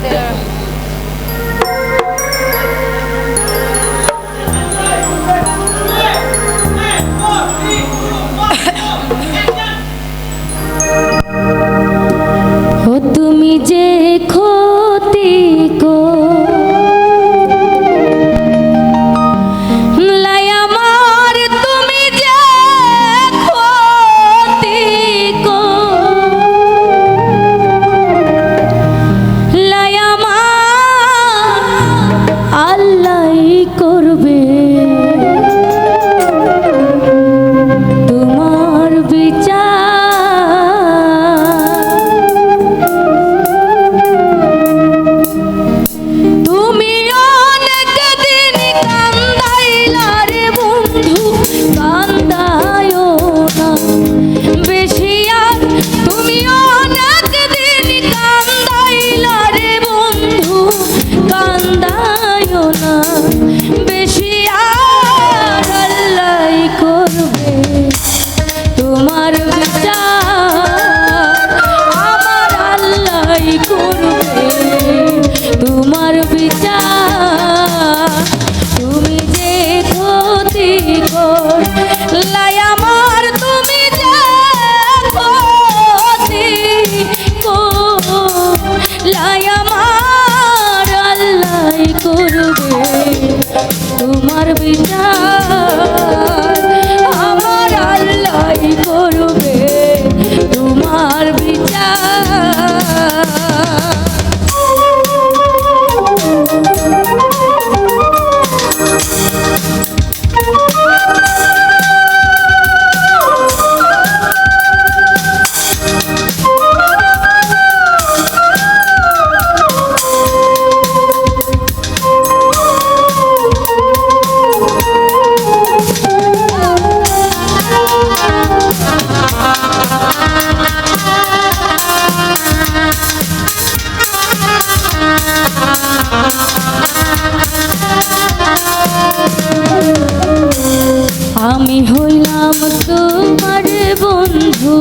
there.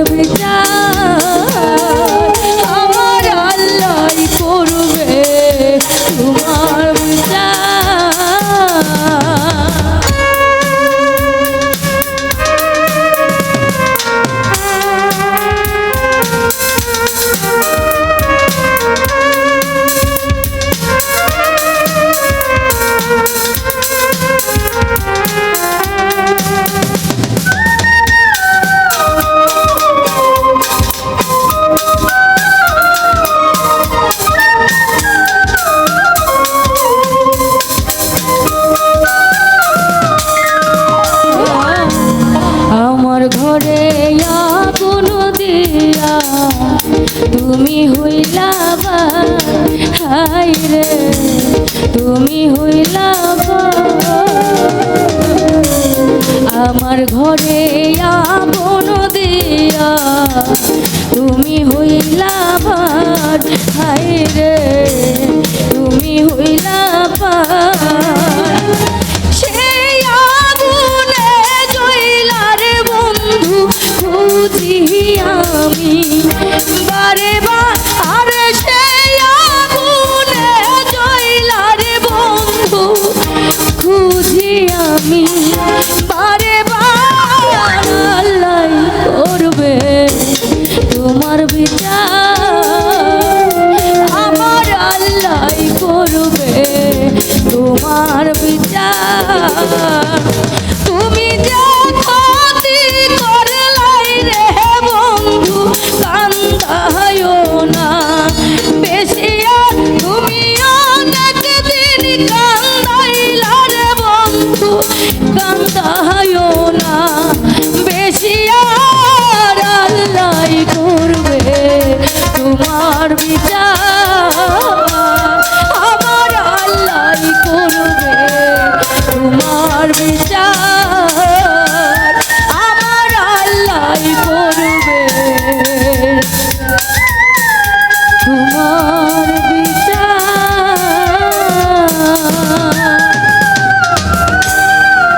পারবে যা। তুমি হইলাবা হাই রে তুমি হইলাবা আমার। ঘরে আপন দিয়া তুমি হইলাবার হাই রে। বন্ধু কান্দায় না বেশি আর করবে তোমার বিচার